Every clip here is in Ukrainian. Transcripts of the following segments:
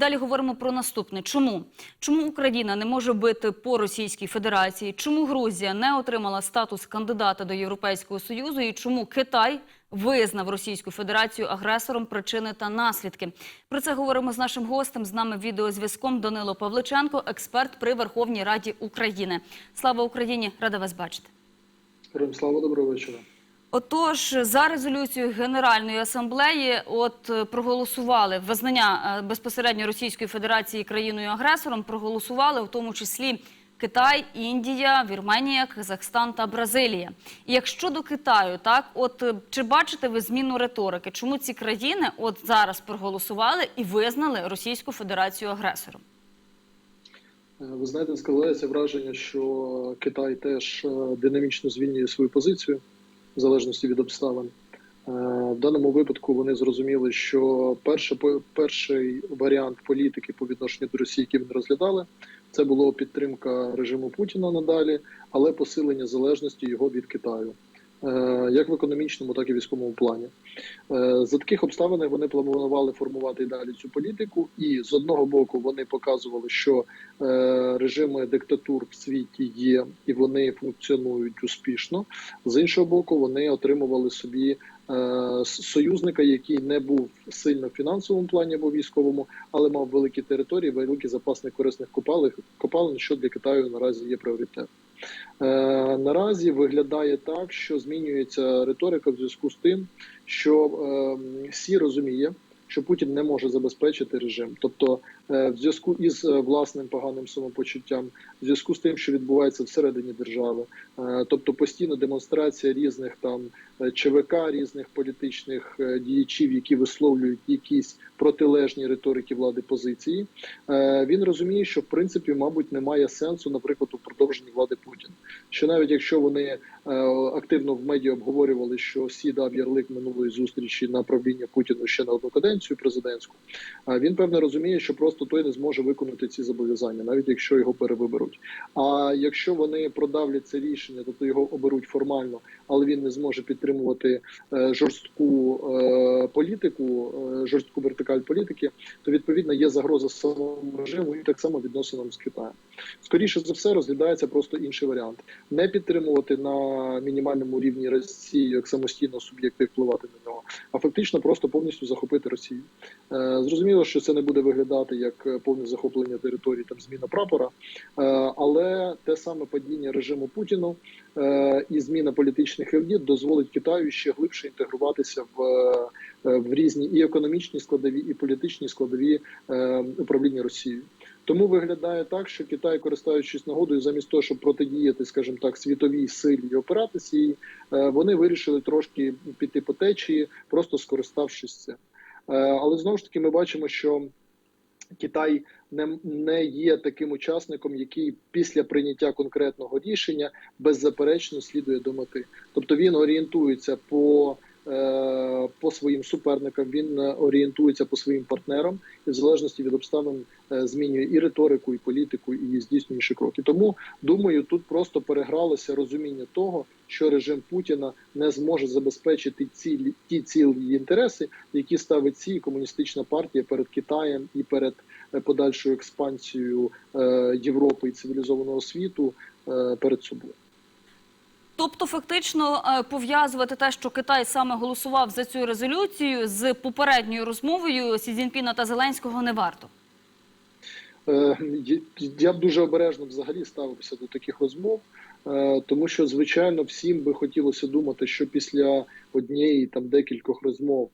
далі говоримо про наступне: чому? Чому Україна не може бити по Російській Федерації? Чому Грузія не отримала статус кандидата до Європейського Союзу? І чому Китай визнав Російську Федерацію агресором причини та наслідки? Про це говоримо з нашим гостем. З нами відеозв'язком Данило Павличенко, експерт при Верховній Раді України. Слава Україні! Рада вас бачити. Героям слава доброго вечора. Отож, за резолюцією Генеральної асамблеї, от е, проголосували визнання е, безпосередньо Російської Федерації країною-агресором. Проголосували в тому числі Китай, Індія, Вірменія, Казахстан та Бразилія. І якщо до Китаю, так от е, чи бачите ви зміну риторики? Чому ці країни от зараз проголосували і визнали Російську Федерацію агресором? Ви знаєте, складається враження, що Китай теж динамічно звільнює свою позицію в залежності від обставин. Е, В даному випадку вони зрозуміли, що перший, перший варіант політики по відношенню до Росії, який вони розглядали, це було підтримка режиму Путіна надалі, але посилення залежності його від Китаю, як в економічному, так і військовому плані. Е, За таких обставин вони планували формувати і далі цю політику, і з одного боку вони показували, що е, режими диктатур в світі є і вони функціонують успішно. З іншого боку, вони отримували собі е, союзника, який не був сильно в фінансовому плані або військовому, але мав великі території, великий запас некорисних копалин, що для Китаю наразі є пріоритетом. Е, наразі виглядає так, що змінюється риторика в зв'язку з тим, що всі Сі розуміє, що Путін не може забезпечити режим. Тобто, в зв'язку із е, власним поганим самопочуттям, в зв'язку з тим, що відбувається всередині держави, е, тобто постійна демонстрація різних там е, ЧВК, різних політичних е, діячів, які висловлюють якісь протилежні риторики влади позиції. Е, Він розуміє, що в принципі, мабуть, немає сенсу, наприклад, у продовженні влади Путіна. Що навіть якщо вони е, активно в медіа обговорювали, що Сі дав ярлик минулої зустрічі на правління Путіну ще на одну каденцію президентську, е, він певно розуміє, що просто той не зможе виконати ці зобов'язання, навіть якщо його перевиберуть. А якщо вони продавлять це рішення, тобто його оберуть формально, але він не зможе підтримувати е, жорстку е, політику, е, жорстку вертикаль політики, то відповідно є загроза самому режиму і так само відносинам з Китаєм. Скоріше за все, розглядається просто інший варіант: не підтримувати на мінімальному рівні Росію як самостійного суб'єкта і впливати на нього, а фактично просто повністю захопити Росію. Е, Зрозуміло, що це не буде виглядати як повне захоплення території, там зміна прапора, е, але те саме падіння режиму Путіну е, і зміна політичних еліт дозволить Китаю ще глибше інтегруватися в, в різні і економічні складові, і політичні складові управління Росією. Тому виглядає так, що Китай, користуючись нагодою, замість того, щоб протидіяти, скажімо так, світовій силі і її, е, вони вирішили трошки піти по течії, просто скориставшись цим. Е, Але знову ж таки, ми бачимо, що Китай не, не є таким учасником, який після прийняття конкретного рішення беззаперечно слідує до. Тобто він орієнтується по, по своїм суперникам, він е, орієнтується по своїм партнерам і в залежності від обставин е, змінює і риторику, і політику, і здійснює інші кроки. Тому думаю, тут просто перегралося розуміння того, що режим Путіна не зможе забезпечити цілі ті цілі інтереси, які ставить ці комуністична партія перед Китаєм і перед е, подальшою експансією е, Європи і цивілізованого світу е, перед собою. Тобто, фактично е, пов'язувати те, що Китай саме голосував за цю резолюцію з попередньою розмовою Сі Цзіньпіна та Зеленського не варто. Е, Я б дуже обережно взагалі ставився до таких розмов, е, тому що, звичайно, всім би хотілося думати, що після однієї там декількох розмов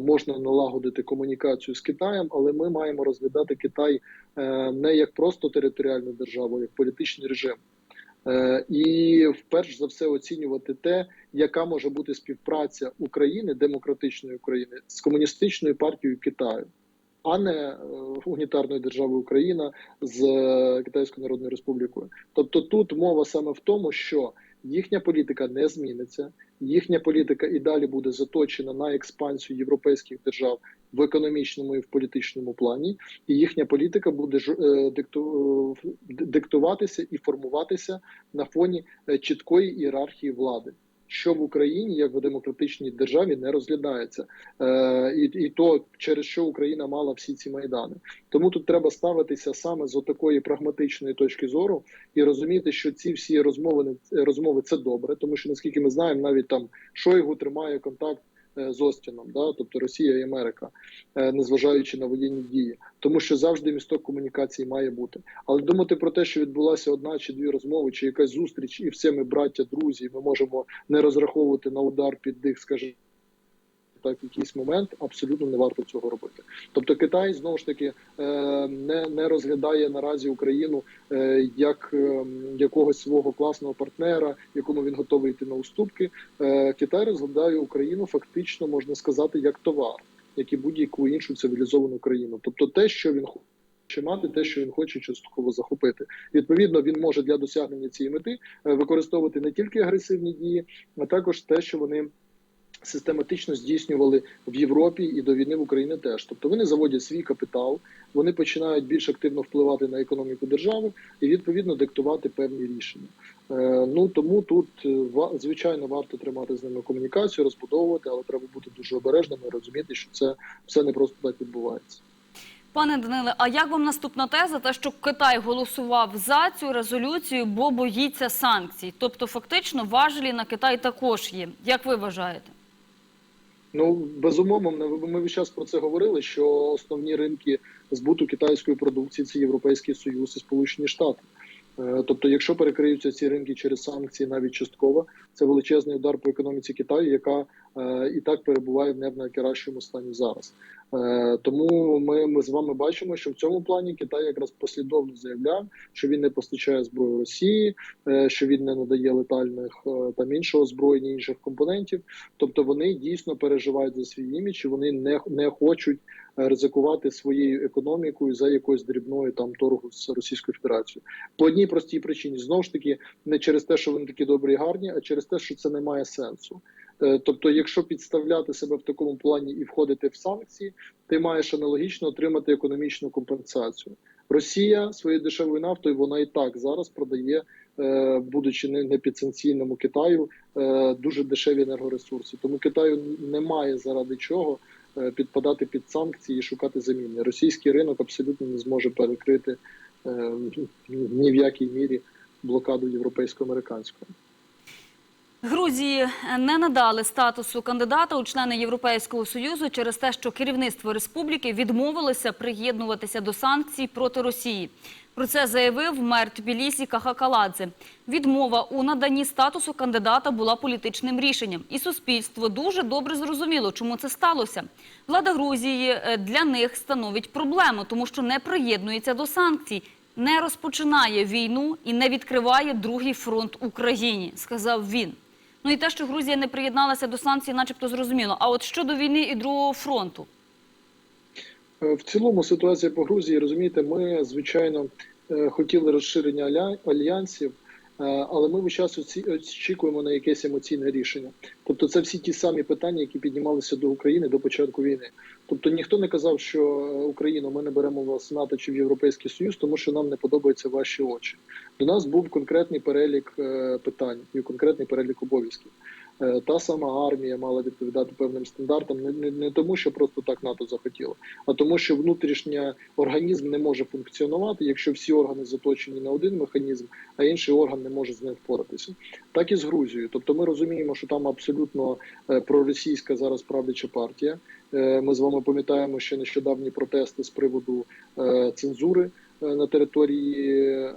можна налагодити комунікацію з Китаєм, але ми маємо розглядати Китай не як просто територіальну державу, а як політичний режим. Е, І вперше за все оцінювати те, яка може бути співпраця України, демократичної України, з комуністичною партією Китаю а не унітарної унітарною державою Україна з е, Китайською Народною Республікою. Тобто тут мова саме в тому, що їхня політика не зміниться, їхня політика і далі буде заточена на експансію європейських держав в економічному і в політичному плані, і їхня політика буде е, дикту- е, диктуватися і формуватися на фоні е, чіткої ієрархії влади. Що в Україні, як в демократичній державі, не розглядається, е, і, і то через що Україна мала всі ці майдани. Тому тут треба ставитися саме з такої прагматичної точки зору і розуміти, що ці всі розмови розмови це добре, тому що наскільки ми знаємо, навіть там Шойгу тримає контакт. Е, З Остіном, да, тобто Росія і Америка, е, незважаючи на воєнні дії, тому що завжди місток комунікації має бути. Але думати про те, що відбулася одна чи дві розмови, чи якась зустріч, і все ми браття, друзі, ми можемо не розраховувати на удар під дих, скажімо так, якийсь момент абсолютно не варто цього робити. Тобто Китай знову ж таки е, не, не розглядає наразі Україну е, як е, якогось свого класного партнера, якому він готовий йти на уступки. Китай розглядає Україну фактично можна сказати як товар, як і будь-яку іншу цивілізовану країну. Тобто те, що він хоче мати, те, що він хоче частково захопити. Відповідно, він може для досягнення цієї мети використовувати не тільки агресивні дії, а також те, що вони систематично здійснювали в Європі і до війни в Україні теж. Тобто вони заводять свій капітал, вони починають більш активно впливати на економіку держави і відповідно диктувати певні рішення. Е, ну тому тут е, звичайно варто тримати з ними комунікацію, розбудовувати, але треба бути дуже обережними і розуміти, що це все не просто так відбувається. Пане Даниле, а як вам наступна теза, те, що Китай голосував за цю резолюцію, бо боїться санкцій? Тобто, фактично, важелі на Китай також є. Як ви вважаєте? Ну безумовно, ми- весь час про це говорили. Що основні ринки збуту китайської продукції це Європейський Союз і Сполучені Штати. Е, Тобто, якщо перекриються ці ринки через санкції, навіть частково, це величезний удар по економіці Китаю, яка е, і так перебуває в не в найкращому стані зараз. Е, Тому ми, ми з вами бачимо, що в цьому плані Китай якраз послідовно заявляв, що він не постачає зброю Росії, е, що він не надає летальних е, там іншого озброєння, інших компонентів. Тобто вони дійсно переживають за свій імідж, вони не, не хочуть ризикувати своєю економікою за якоюсь дрібною там торгу з Російською Федерацією. По одній простій причині знову ж таки не через те, що вони такі добрі і гарні, а через те, що це не має сенсу. Е, Тобто, якщо підставляти себе в такому плані і входити в санкції, ти маєш аналогічно отримати економічну компенсацію. Росія своєю дешевою нафтою вона і так зараз продає, е, будучи не, не підсанкційному Китаю, е, дуже дешеві енергоресурси. Тому Китаю немає заради чого підпадати під санкції і шукати заміни. Російський ринок абсолютно не зможе перекрити ні в якій мірі блокаду європейсько-американського. Грузії не надали статусу кандидата у члени Європейського союзу через те, що керівництво республіки відмовилося приєднуватися до санкцій проти Росії. Про це заявив мер Тбілісі Кахакаладзе. Відмова у наданні статусу кандидата була політичним рішенням, і суспільство дуже добре зрозуміло, чому це сталося. Влада Грузії е, для них становить проблему, тому що не приєднується до санкцій, не розпочинає війну і не відкриває другий фронт Україні, сказав він. Ну і те, що Грузія не приєдналася до санкцій, начебто зрозуміло. А от щодо війни і другого фронту, Е, В цілому ситуація по Грузії, розумієте, ми звичайно е, хотіли розширення альянсів, але ми весь час очікуємо на якесь емоційне рішення. Тобто, це всі ті самі питання, які піднімалися до України до початку війни. Тобто ніхто не казав, що е, Україну ми не беремо вас в НАТО чи в Європейський Союз, тому що нам не подобаються ваші очі. До нас був конкретний перелік е, питань і конкретний перелік обов'язків. Е, Та сама армія мала відповідати певним стандартам, не, не, не тому, що просто так НАТО захотіло, а тому, що внутрішній організм не може функціонувати, якщо всі органи заточені на один механізм, а інший орган не може з ним впоратися. Так і з Грузією. Тобто ми розуміємо, що там абсолютно е, проросійська зараз правляча партія. Е, Ми з вами пам'ятаємо ще нещодавні протести з приводу цензури на території е,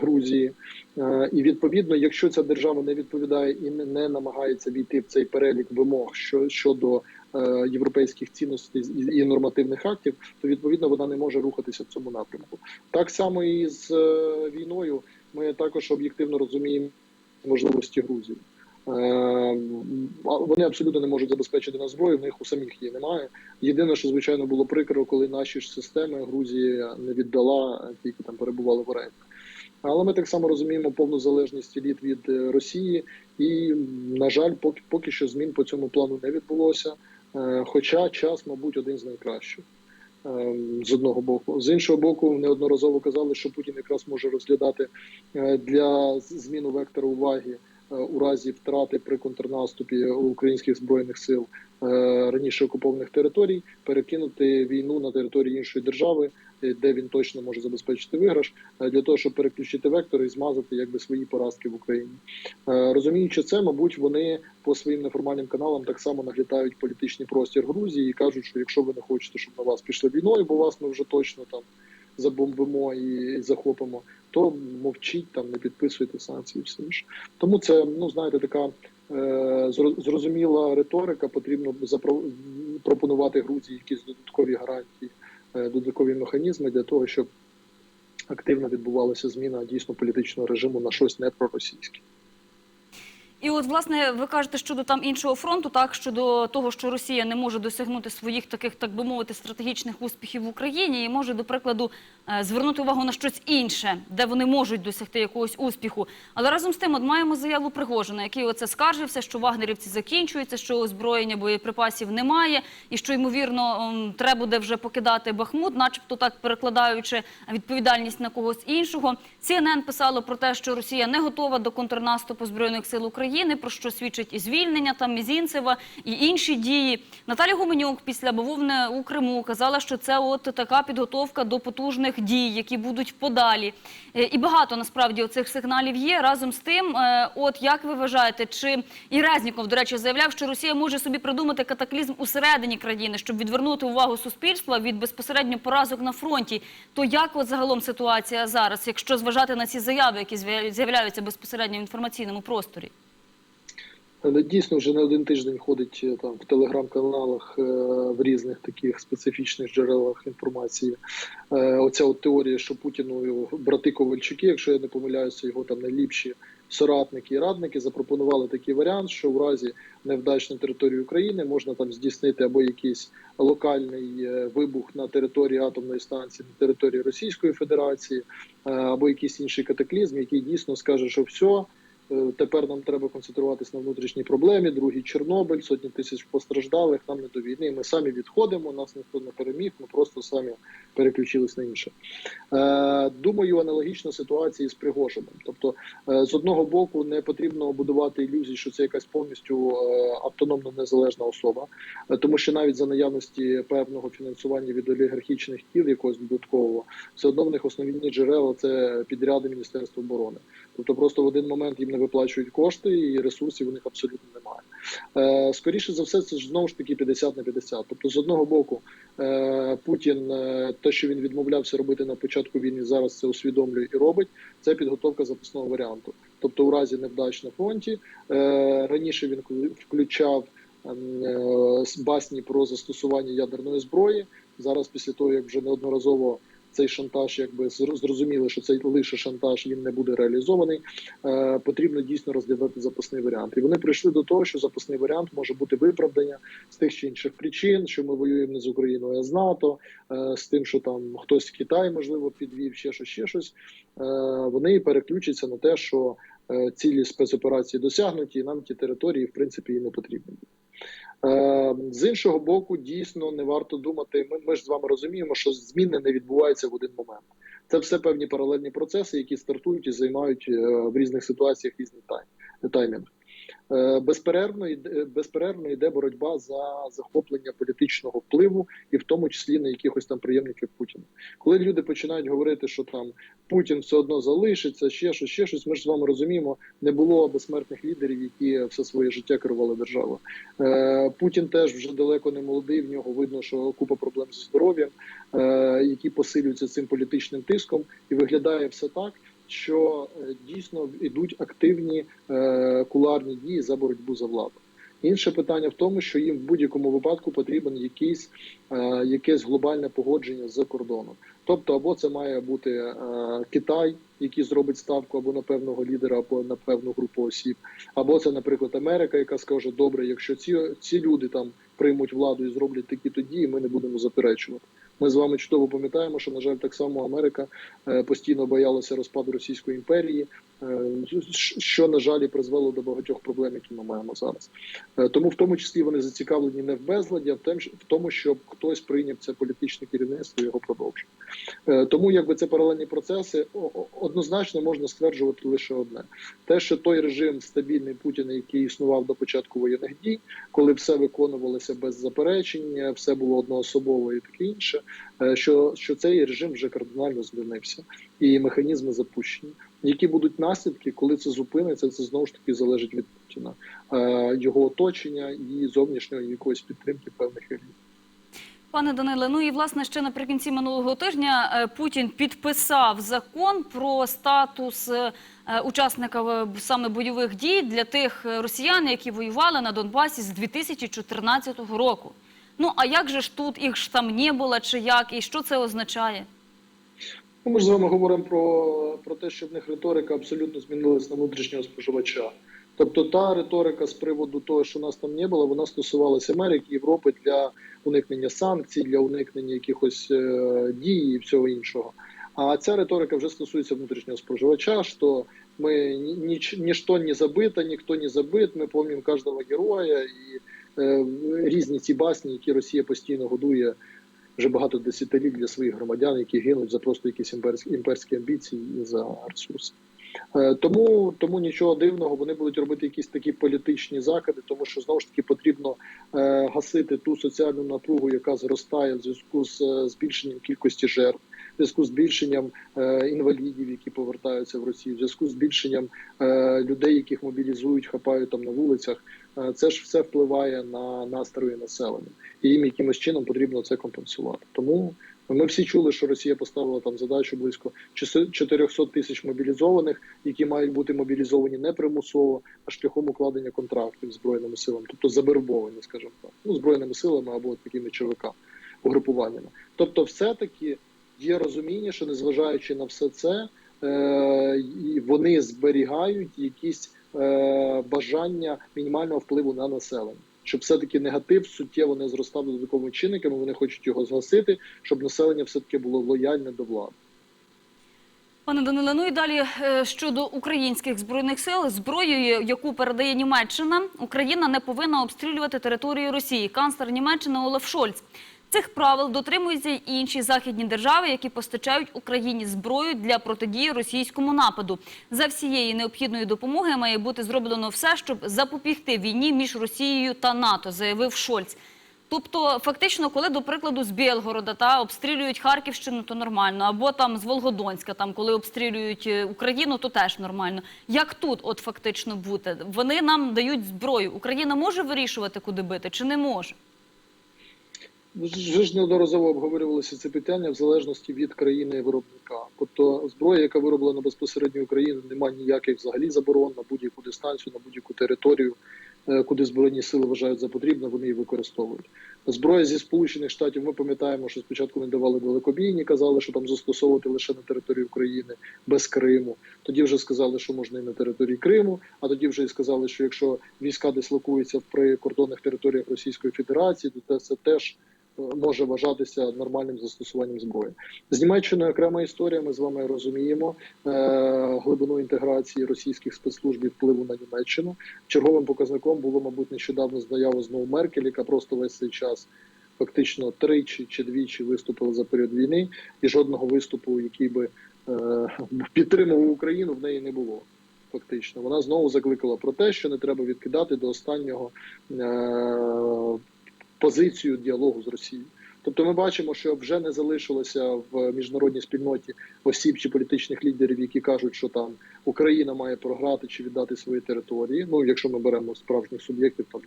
Грузії. Е, І відповідно, якщо ця держава не відповідає і не, намагається війти в цей перелік вимог щодо е, європейських цінностей і, нормативних актів, то відповідно вона не може рухатися в цьому напрямку. Так само і з е, війною. Ми також об'єктивно розуміємо можливості Грузії. Е, а Вони абсолютно не можуть забезпечити на зброю, в них у самих її немає. Єдине, що звичайно було прикро, коли наші ж системи Грузія не віддала, тільки там перебували в оренді. Але ми так само розуміємо повну залежність еліт від е, Росії, і на жаль, поки поки що змін по цьому плану не відбулося. Е, Хоча час, мабуть, один з найкращих е, з одного боку. З іншого боку, неодноразово казали, що Путін якраз може розглядати е, для зміну вектора уваги у разі втрати при контрнаступі українських збройних сил е, раніше окупованих територій, перекинути війну на території іншої держави, е, де він точно може забезпечити виграш, е, для того, щоб переключити вектор і змазати якби свої поразки в Україні. Е, Розуміючи це, мабуть, вони по своїм неформальним каналам так само наглядають політичний простір Грузії і кажуть, що якщо ви не хочете, щоб на вас пішли війною, бо вас ми вже точно там забомбимо і захопимо, то мовчіть там, не підписуйте санкції, все інше. Тому це ну знаєте, така е, зрозуміла риторика. Потрібно запро- пропонувати Грузії якісь додаткові гарантії, е, додаткові механізми для того, щоб активно відбувалася зміна дійсно політичного режиму на щось не проросійське. І от, власне, ви кажете щодо там іншого фронту, так щодо того, що Росія не може досягнути своїх таких, так би мовити, стратегічних успіхів в Україні, і може, до прикладу, е, звернути увагу на щось інше, де вони можуть досягти якогось успіху. Але разом з тим, от маємо заяву Пригожина, який оце скаржився, що вагнерівці закінчуються, що озброєння боєприпасів немає, і що ймовірно треба буде вже покидати Бахмут, начебто так перекладаючи відповідальність на когось іншого. CNN писало про те, що Росія не готова до контрнаступу збройних сил України, про що свідчить і звільнення там Мізінцева, і інші дії. Наталя Гуменюк після бавовни у Криму казала, що це от така підготовка до потужних дій, які будуть подалі. Е, І багато насправді оцих сигналів є. Разом з тим, е, от як ви вважаєте, чи і Резніков, до речі, заявляв, що Росія може собі придумати катаклізм усередині країни, щоб відвернути увагу суспільства від безпосередньо поразок на фронті. То як от загалом ситуація зараз, якщо зважати на ці заяви, які з'являються безпосередньо в інформаційному просторі? Дійсно вже не один тиждень ходить е, там в телеграм-каналах е, в різних таких специфічних джерелах інформації. Е, оця от теорія, що Путіну брати Ковальчуки, якщо я не помиляюся, його там найліпші соратники і радники запропонували такий варіант, що в разі невдач на території України можна там здійснити або якийсь локальний вибух на території атомної станції, на території Російської Федерації, або якийсь інший катаклізм, який дійсно скаже, що все. Е, Тепер нам треба концентруватись на внутрішній проблемі. Другий Чорнобиль, сотні тисяч постраждалих. Нам не до війни. Ми самі відходимо. Нас ніхто не переміг. Ми просто самі переключились на інше. Е, думаю, аналогічна ситуація з Пригожином. Тобто, е, з одного боку, не потрібно будувати ілюзії, що це якась повністю автономно незалежна особа, тому що навіть за наявності певного фінансування від олігархічних кіл якогось додаткового, все одно в них основні джерела це підряди Міністерства оборони. Тобто просто в один момент їм не виплачують кошти, і ресурсів у них абсолютно немає. Е, скоріше за все, це ж знову ж таки 50 на 50. Тобто, з одного боку, е, Путін, е, те, що він відмовлявся робити на початку війни, зараз це усвідомлює і робить. Це підготовка запасного варіанту. Тобто, у разі невдач на фронті раніше він включав ем, басні про застосування ядерної зброї. Зараз, після того як вже неодноразово цей шантаж, якби зр- зрозуміли, що це лише шантаж, він не буде реалізований. Е, потрібно дійсно розглядати запасний варіант. І вони прийшли до того, що запасний варіант може бути виправдання з тих чи інших причин, що ми воюємо не з Україною, а з НАТО, е, з тим, що там хтось Китай можливо підвів, ще щось, ще щось. Е, вони переключаться на те, що е, цілі спецоперації досягнуті, і нам ті території в принципі і не потрібні. Е, З іншого боку, дійсно не варто думати. Ми, ми ж з вами розуміємо, що зміни не відбуваються в один момент. Це все певні паралельні процеси, які стартують і займають е, в різних ситуаціях різні тайм, таймінг. Е, Безперервно йде, безперервно йде боротьба за захоплення політичного впливу, і в тому числі на якихось там приємників Путіна. Коли люди починають говорити, що там Путін все одно залишиться, ще щось, ще щось. Ми ж з вами розуміємо, не було безсмертних лідерів, які все своє життя керували державою. Е, Путін теж вже далеко не молодий. В нього видно, що купа проблем зі здоров'ям, е, які посилюються цим політичним тиском, і виглядає все так. Що е, дійсно йдуть активні е, куларні дії за боротьбу за владу. Інше питання в тому, що їм в будь-якому випадку потрібен якийсь, е, якесь глобальне погодження з кордоном. Тобто, або це має бути Китай, який зробить ставку або на певного лідера, або на певну групу осіб, або це, наприклад, Америка, яка скаже: добре, якщо ці, ці люди там приймуть владу і зроблять такі то дії, ми не будемо заперечувати. Ми з вами чудово пам'ятаємо, що на жаль, так само Америка е, постійно боялася розпаду Російської імперії, що на жаль призвело до багатьох проблем, які ми маємо зараз. Е, Тому в тому числі вони зацікавлені не в безладі, а в тому, щоб хтось прийняв це політичне керівництво і його продовжив. Е, Тому якби це паралельні процеси, однозначно можна стверджувати лише одне: те, що той режим стабільний Путіна, який існував до початку воєнних дій, коли все виконувалося без заперечень, все було одноособово і таке інше, е, що, що цей режим вже кардинально змінився, і механізми запущені. Які будуть наслідки, коли це зупиниться, це знову ж таки залежить від Путіна, е, його оточення і зовнішньої якоїсь підтримки певних еліт. Пане Даниле, ну і власне ще наприкінці минулого тижня е, Путін підписав закон про статус е, учасника саме бойових дій для тих росіян, які воювали на Донбасі з 2014 року. Ну а як же ж тут їх ж там не було, чи як, і що це означає? Ну, ми ж з вами говоримо про, про те, що в них риторика абсолютно змінилась на внутрішнього споживача. Тобто та риторика з приводу того, що нас там не було, вона стосувалася Америки, Європи для уникнення санкцій, для уникнення якихось е, дій і всього іншого. А ця риторика вже стосується внутрішнього споживача, що ми ні, ніч- ніщо не забито, ніхто не забит, ми пам'ятаємо кожного героя і е, різні ці басні, які Росія постійно годує вже багато десятиліть для своїх громадян, які гинуть за просто якісь імперські, імперські амбіції і за ресурси. Е, Тому, тому нічого дивного, вони будуть робити якісь такі політичні закиди, тому що знову ж таки потрібно е, гасити ту соціальну напругу, яка зростає в зв'язку з е, збільшенням кількості жертв, в зв'язку з збільшенням е, інвалідів, які повертаються в Росію, в зв'язку з збільшенням е, людей, яких мобілізують, хапають там на вулицях. Е, Це ж все впливає на настрої населення, і їм якимось чином потрібно це компенсувати. Тому ми всі чули, що Росія поставила там задачу близько 400 тисяч мобілізованих, які мають бути мобілізовані не примусово, а шляхом укладення контрактів збройними силами, тобто завербовані, скажімо так, ну збройними силами або такими ЧВК угрупуваннями. Тобто, все-таки є розуміння, що незважаючи на все це, е, вони зберігають якісь е, бажання мінімального впливу на населення. Щоб все-таки негатив суттєво не зростав додатковими чинниками, вони хочуть його згасити, щоб населення все-таки було лояльне до влади. Пане Даниле, ну і далі е, щодо українських збройних сил, зброєю, яку передає Німеччина, Україна не повинна обстрілювати територію Росії. Канцлер Німеччини Олаф Шольц. Цих правил дотримуються й інші західні держави, які постачають Україні зброю для протидії російському нападу. За всієї необхідної допомоги має бути зроблено все, щоб запобігти війні між Росією та НАТО, заявив Шольц. Тобто, фактично, коли, до прикладу, з Білгорода та обстрілюють Харківщину, то нормально, або там з Волгодонська, там коли обстрілюють е, Україну, то теж нормально. Як тут, от фактично бути? Вони нам дають зброю. Україна може вирішувати, куди бити, чи не може? Ви ж неодноразово обговорювалося це питання в залежності від країни виробника. Тобто зброя, яка вироблена безпосередньо Україною, немає ніяких взагалі заборон на будь-яку дистанцію, на будь-яку територію, е, куди збройні сили вважають за потрібне, вони її використовують. Зброя зі сполучених штатів. Ми пам'ятаємо, що спочатку не давали далекобійні, казали, що там застосовувати лише на території України без Криму. Тоді вже сказали, що можна і на території Криму. А тоді вже і сказали, що якщо війська дислокуються в прикордонних територіях Російської Федерації, то це теж може вважатися нормальним застосуванням зброї. З Німеччиною окрема історія. Ми з вами розуміємо е, глибину інтеграції російських спецслужб і впливу на Німеччину. Черговим показником було, мабуть, нещодавно заява знову Меркель, яка просто весь цей час. Фактично тричі чи двічі виступила за період війни, і жодного виступу, який би е, підтримував Україну, в неї не було. Фактично, вона знову закликала про те, що не треба відкидати до останнього е, позицію діалогу з Росією. Тобто, ми бачимо, що вже не залишилося в міжнародній спільноті осіб чи політичних лідерів, які кажуть, що там Україна має програти чи віддати свої території. Ну, якщо ми беремо справжніх суб'єктів, там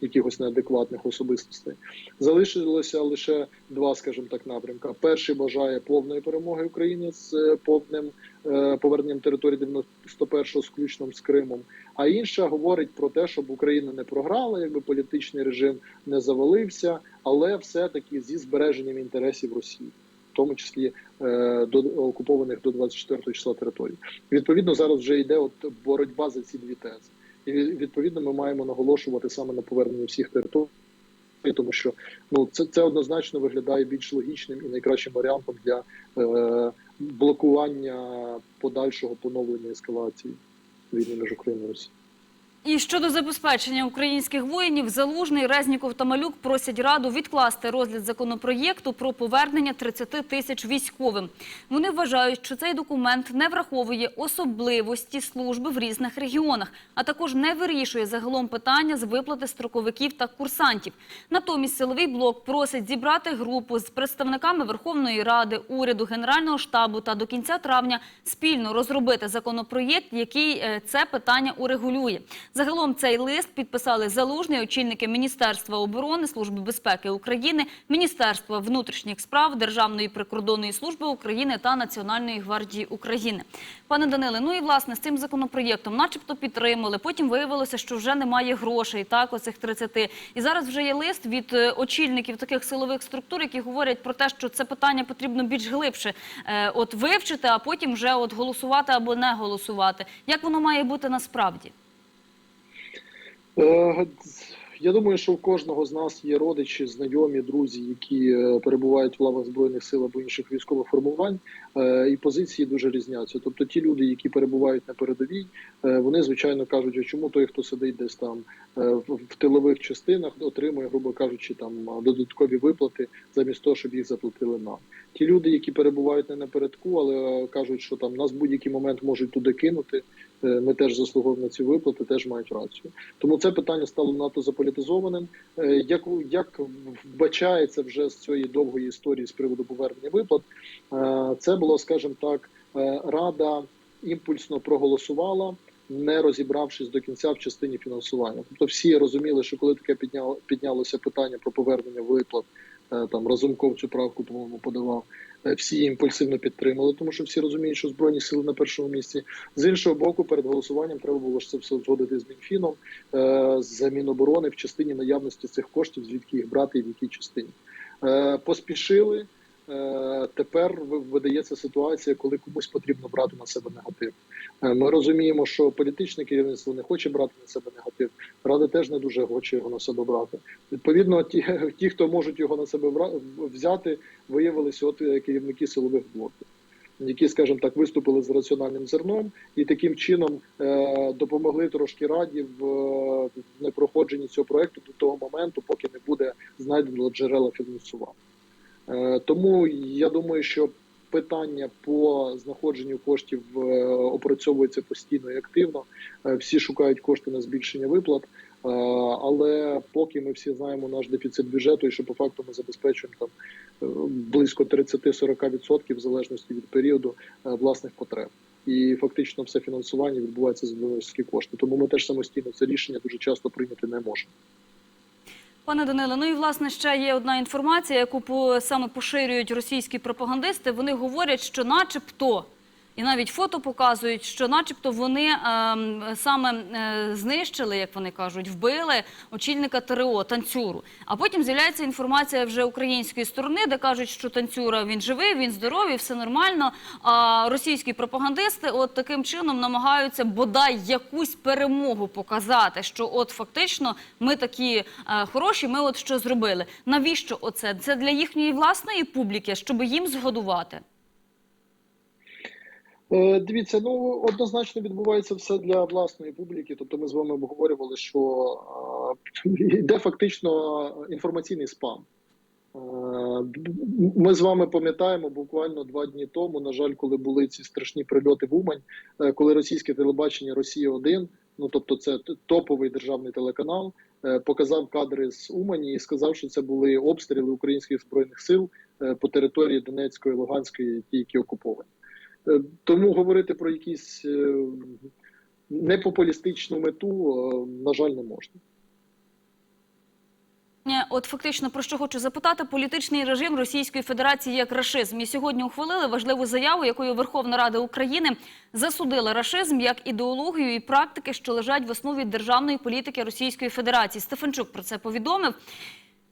якихось неадекватних особистостей, залишилося лише два, скажімо так, напрямка. Перший бажає повної перемоги України з повним е, поверненням території 91-го, включно з Кримом. А інша говорить про те, щоб Україна не програла, якби політичний режим не завалився, але все-таки зі збереженням інтересів Росії, в тому числі е, до окупованих до 24 числа територій. Відповідно, зараз вже йде от боротьба за ці дві тези. І відповідно ми маємо наголошувати саме на поверненні всіх територій. Тому що ну це, це однозначно виглядає більш логічним і найкращим варіантом для е, блокування подальшого поновлення ескалації війни між Україною і Росією. І щодо забезпечення українських воїнів, Залужний, Резніков та Малюк просять Раду відкласти розгляд законопроєкту про повернення 30 тисяч військовим. Вони вважають, що цей документ не враховує особливості служби в різних регіонах, а також не вирішує загалом питання з виплати строковиків та курсантів. Натомість силовий блок просить зібрати групу з представниками Верховної Ради, уряду, Генерального штабу та до кінця травня спільно розробити законопроєкт, який е, це питання урегулює. Загалом цей лист підписали залужний очільники Міністерства оборони, Служби безпеки України, Міністерства внутрішніх справ, Державної прикордонної служби України та Національної гвардії України. Пане Даниле, ну і власне з цим законопроєктом, начебто, підтримали. Потім виявилося, що вже немає грошей, так оцих 30. І зараз вже є лист від е, очільників таких силових структур, які говорять про те, що це питання потрібно більш глибше е, от вивчити, а потім вже от голосувати або не голосувати. Як воно має бути насправді? Е, Я думаю, що у кожного з нас є родичі, знайомі, друзі, які е, перебувають в лавах збройних сил або інших військових формувань, е, і позиції дуже різняться. Тобто, ті люди, які перебувають на передовій, вони звичайно кажуть, а чому той, хто сидить десь там в тилових частинах, отримує, грубо кажучи, там додаткові виплати замість того, щоб їх заплатили нам. Ті люди, які перебувають не напередку, але е, кажуть, що там нас будь-який момент можуть туди кинути. е, Ми теж заслуговуємо на ці виплати, теж мають рацію. Тому це питання стало надто заполітизованим. Е, Як як вбачається вже з цієї довгої історії з приводу повернення виплат, це було, скажімо так, рада імпульсно проголосувала, не розібравшись до кінця в частині фінансування. Тобто всі розуміли, що коли таке підняло піднялося питання про повернення виплат, там Разумков цю правку, по-моєму, подавав. е, Всі імпульсивно підтримали, тому що всі розуміють, що збройні сили на першому місці. З іншого боку, перед голосуванням треба було ж це все узгодити з Мінфіном е, з Міноборони в частині наявності цих коштів, звідки їх брати і в якій частині. Е, Поспішили. Е, Тепер видається ситуація, коли комусь потрібно брати на себе негатив. Е, Ми розуміємо, що політичне керівництво не хоче брати на себе негатив. Рада теж не дуже хоче його на себе брати. Відповідно, ті, ті хто можуть його на себе взяти, виявилися от е, керівники силових блоків, які, скажімо так, виступили з раціональним зерном і таким чином е, допомогли трошки раді в, е, в непроходженні цього проекту до того моменту, поки не буде знайдено джерела фінансування. Е, Тому я думаю, що питання по знаходженню коштів е, опрацьовується постійно і активно. Е, Всі шукають кошти на збільшення виплат. Е, Але поки ми всі знаємо наш дефіцит бюджету, і що по факту ми забезпечуємо там близько 30-40% в залежності від періоду власних потреб. І фактично все фінансування відбувається за донорські кошти. Тому ми теж самостійно це рішення дуже часто прийняти не можемо. Пане Даниле, ну і власне ще є одна інформація, яку саме поширюють російські пропагандисти. Вони говорять, що начебто, і навіть фото показують, що начебто вони ем, саме е, знищили, як вони кажуть, вбили очільника ТРО танцюру. А потім з'являється інформація вже української сторони, де кажуть, що танцюра він живий, він здоровий, все нормально. А російські пропагандисти от таким чином намагаються бодай якусь перемогу показати, що от фактично ми такі е, хороші, ми от що зробили. Навіщо оце? Це для їхньої власної публіки, щоб їм згодувати. Е, Дивіться, ну однозначно відбувається все для власної публіки. Тобто, ми з вами обговорювали, що е, йде фактично інформаційний спам. Е, Ми з вами пам'ятаємо буквально два дні тому. На жаль, коли були ці страшні прильоти в Умань, коли російське телебачення Росія 1 ну тобто це топовий державний телеканал, показав кадри з Умані і сказав, що це були обстріли українських збройних сил по території Донецької, Луганської, які окуповані. Е, Тому говорити про якісь е, непопулістичну мету, е, на жаль, не можна. От фактично про що хочу запитати, політичний режим Російської Федерації як рашизм. І сьогодні ухвалили важливу заяву, якою Верховна Рада України засудила рашизм як ідеологію і практики, що лежать в основі державної політики Російської Федерації. Стефанчук про це повідомив.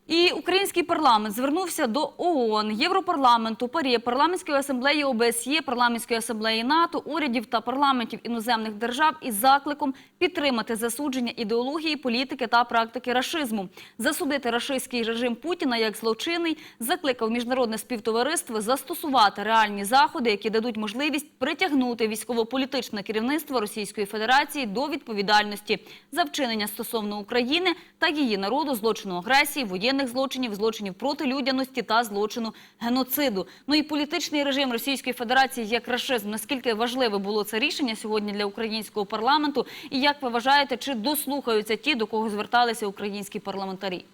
І український парламент звернувся до ООН, Європарламенту, ПАРЄ, парламентської асамблеї ОБСЄ, парламентської асамблеї НАТО, урядів та парламентів іноземних держав із закликом підтримати засудження ідеології, політики та практики рашизму, засудити рашистський режим Путіна як злочинний, закликав міжнародне співтовариство застосувати реальні заходи, які дадуть можливість притягнути військово-політичне керівництво Російської Федерації до відповідальності за вчинення стосовно України та її народу злочину агресії, воєнних злочинів, злочинів проти людяності та злочину геноциду. Ну і політичний режим Російської Федерації як рашизм. Наскільки важливе було це рішення сьогодні для українського парламенту? І як ви вважаєте, чи дослухаються ті, до кого зверталися українські парламентарі?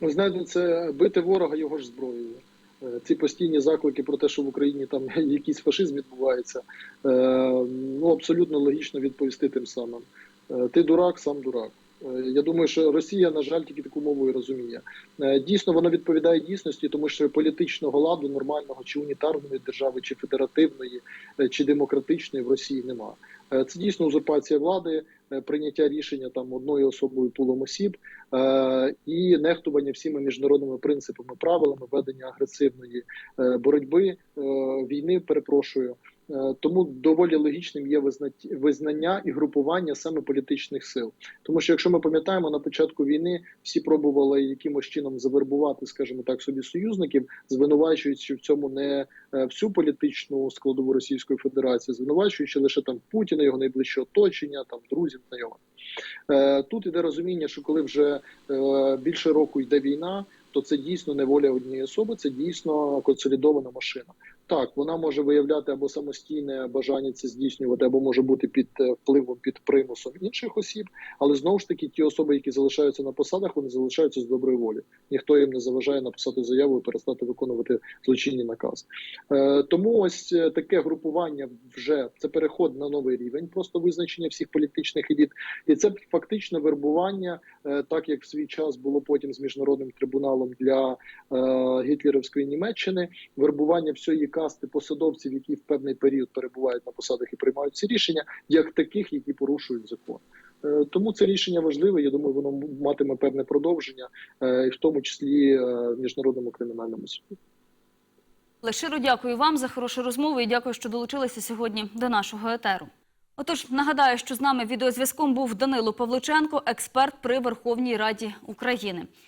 Ви знаєте, це бити ворога його ж зброєю. Е, Ці постійні заклики про те, що в Україні там якийсь фашизм відбувається, е, ну абсолютно логічно відповісти тим самим. Е, Ти дурак, сам дурак. Я думаю, що Росія, на жаль, тільки таку мову і розуміє. Е, Дійсно, воно відповідає дійсності, тому що політичного ладу нормального чи унітарної держави, чи федеративної, е, чи демократичної в Росії немає. Е, Це дійсно узурпація влади, прийняття рішення там одною особою пулом осіб і нехтування всіма міжнародними принципами, правилами ведення агресивної боротьби війни. Перепрошую. Е, Тому доволі логічним є визнання і групування саме політичних сил. Тому що, якщо ми пам'ятаємо, на початку війни всі пробували якимось чином завербувати, скажімо так, собі союзників, звинувачуючи в цьому не е, всю політичну складову Російської Федерації, звинувачуючи лише там Путіна, його найближче оточення, там друзів, знайомих. Е, Тут іде розуміння, що коли вже більше року йде війна, то це дійсно не воля однієї особи, це дійсно консолідована машина. Так, вона може виявляти або самостійне бажання це здійснювати, або може бути під е, впливом, під примусом інших осіб. Але знову ж таки, ті особи, які залишаються на посадах, вони залишаються з доброї волі. Ніхто їм не заважає написати заяву і перестати виконувати злочинні накази. Е, тому ось е, таке групування вже це переход на новий рівень, просто визначення всіх політичних еліт, і це фактично вербування, е, так як в свій час було потім з міжнародним трибуналом для е, гітлерівської Німеччини, вербування всієї касти посадовців, які в певний період перебувають на посадах і приймають ці рішення, як таких, які порушують закон. Е, Тому це рішення важливе. Я думаю, воно матиме певне продовження, е, в тому числі е, в міжнародному кримінальному суді. Щиро дякую вам за хорошу розмову і дякую, що долучилися сьогодні до нашого етеру. Отож, нагадаю, що з нами відеозв'язком був Данило Павличенко, експерт при Верховній Раді України.